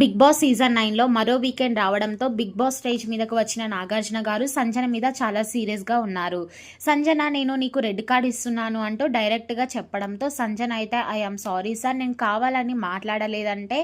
Big boss season నైన్లో మరో weekend రావడంతో బిగ్ బాస్ స్టేజ్ మీదకు వచ్చిన నాగార్జున గారు సంజన మీద చాలా సీరియస్గా ఉన్నారు. సంజన నేను నీకు రెడ్ కార్డ్ ఇస్తున్నాను అంటూ డైరెక్ట్గా చెప్పడంతో సంజన అయితే ఐ ఆమ్ సారీ సార్ నేను కావాలని మాట్లాడలేదంటే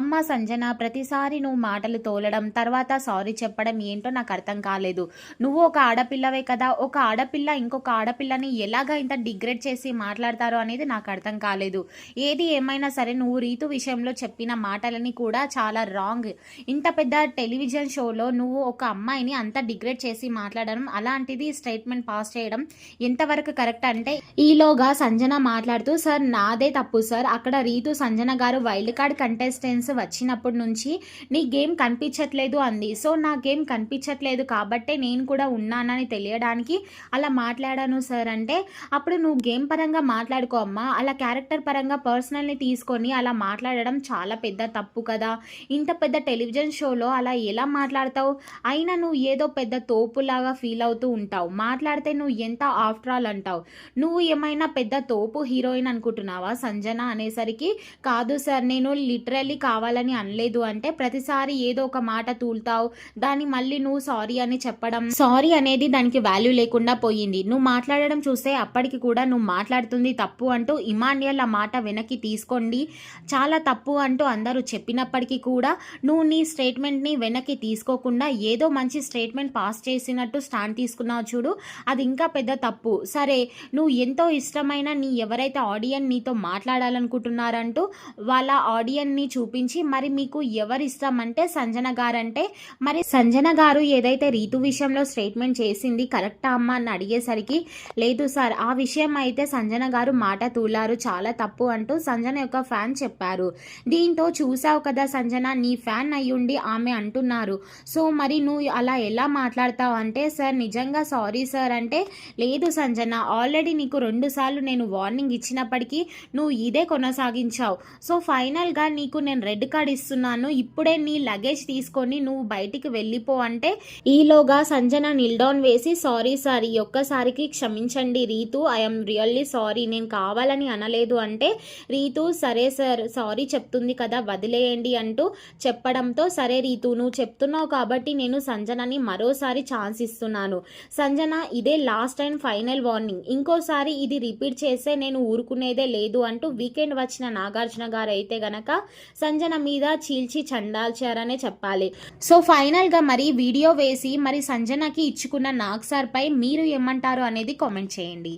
అమ్మ సంజన ప్రతిసారి నువ్వు మాటలు తోలడం తర్వాత సారీ చెప్పడం ఏంటో నాకు అర్థం కాలేదు. నువ్వు ఒక ఆడపిల్లవే కదా ఒక ఆడపిల్ల ఇంకొక ఆడపిల్లని ఎలాగ ఇంత డిగ్రేడ్ చేసి మాట్లాడతారో అనేది నాకు అర్థం కాలేదు. ఏది ఏమైనా సరే నువ్వు రీతు విషయంలో చెప్పిన మాటలని కూడా చాలా రాంగ్. ఇంత పెద్ద టెలివిజన్ షోలో నువ్వు ఒక అమ్మాయిని అంత డిగ్రేడ్ చేసి మాట్లాడడం అలాంటిది స్టేట్మెంట్ పాస్ చేయడం ఎంతవరకు కరెక్ట్ అంటే ఈలోగా సంజన మాట్లాడుతూ సార్ నాదే తప్పు సార్. అక్కడ రీతు సంజన గారు వైల్డ్ కార్డ్ కంటెస్టెంట్స్ వచ్చినప్పటి నుంచి నీ గేమ్ కనిపించట్లేదు అంది. సో నా గేమ్ కనిపించట్లేదు కాబట్టే నేను కూడా ఉన్నానని తెలియడానికి అలా మాట్లాడాను సార్ అంటే అప్పుడు నువ్వు గేమ్ పరంగా మాట్లాడుకో అమ్మా. అలా క్యారెక్టర్ పరంగా పర్సనల్ని తీసుకొని అలా మాట్లాడడం చాలా పెద్ద తప్పు కదా. ఇంత పెద్ద టెలివిజన్ షోలో అలా ఎలా మాట్లాడతావు? అయినా నువ్వు ఏదో పెద్ద తోపులాగా ఫీల్ అవుతూ ఉంటావు. మాట్లాడితే నువ్వు ఎంత ఆఫ్టర్ ఆల్ అంటావు? నువ్వు ఏమైనా పెద్ద తోపు హీరోయిన్ అనుకుంటున్నావా? సంజన అనేసరికి కాదు సార్ నేను లిటరల్లీ కావాలని అనలేదు అంటే ప్రతిసారి ఏదో ఒక మాట తూలుతావు. దాన్ని మళ్ళీ నువ్వు సారీ అని చెప్పడం. సారీ అనేది దానికి వాల్యూ లేకుండా పోయింది. నువ్వు మాట్లాడడం చూస్తే అప్పటికి కూడా నువ్వు మాట్లాడుతుంది తప్పు అంటూ ఇమాన్యుయల్ ఆ మాట వెనక్కి తీసుకోండి. చాలా తప్పు అంటూ అందరూ చెప్పినప్పటికీ కూడా నువ్వు నీ స్టేట్మెంట్ని వెనక్కి తీసుకోకుండా ఏదో మంచి స్టేట్మెంట్ పాస్ చేసినట్టు స్టాండ్ తీసుకున్నావు చూడు. అది ఇంకా పెద్ద తప్పు. సరే నువ్వు ఎంతో ఇష్టమైన నీ ఎవరైతే ఆడియన్ నీతో మాట్లాడాలనుకుంటున్నారంటూ వాళ్ళ ఆడియన్ని చూపించి మరి మీకు ఎవరు ఇష్టం అంటే సంజన గారు అంటే మరి సంజన గారు ఏదైతే రీతు విషయంలో స్టేట్మెంట్ చేసింది కరెక్టా అమ్మ అని అడిగేసరికి లేదు సార్ ఆ విషయం అయితే సంజన గారు మాట తూలారు చాలా తప్పు అంటూ సంజన యొక్క ఫ్యాన్ చెప్పారు. దీంతో చూసావు కదా సంజన నీ ఫ్యాన్ అయ్యుండి ఆమె అంటున్నారు. సో మరి నువ్వు అలా ఎలా మాట్లాడతావు అంటే సార్ నిజంగా సారీ సార్ అంటే లేదు సంజన ఆల్రెడీ నీకు రెండు సార్లు నేను వార్నింగ్ ఇచ్చినప్పటికీ నువ్వు ఇదే కొనసాగించావు. సో ఫైనల్గా నీకు నేను రెడ్ కార్డ్ ఇస్తున్నాను. ఇప్పుడే నీ లగేజ్ తీసుకొని నువ్వు బయటికి వెళ్ళిపో అంటే ఈలోగా సంజన నిల్ డౌన్ వేసి సారీ సార్ ఈ ఒక్కసారికి క్షమించండి రీతు. I'm really sorry. నేను కావాలని అనలేదు అంటే రీతు సరే సార్ సారీ చెప్తుంది కదా వదిలేయండి అని అంటూ చెప్పడంతో సరే రీతు నువ్వు చెప్తున్నావు కాబట్టి నేను సంజనని మరోసారి ఛాన్స్ ఇస్తున్నాను. సంజన ఇదే లాస్ట్ అండ్ ఫైనల్ వార్నింగ్ ఇంకోసారి ఇది రిపీట్ చేస్తే నేను ఊరుకునేదే లేదు అంటూ వీకెండ్ వచ్చిన నాగార్జున గారు అయితే గనక సంజన మీద చీల్చి చండాల్చారనే చెప్పాలి. సో ఫైనల్గా మరి వీడియో వేసి మరి సంజనకి ఇచ్చుకున్న నాగ్ సార్పై మీరు ఏమంటారు అనేది కామెంట్ చేయండి.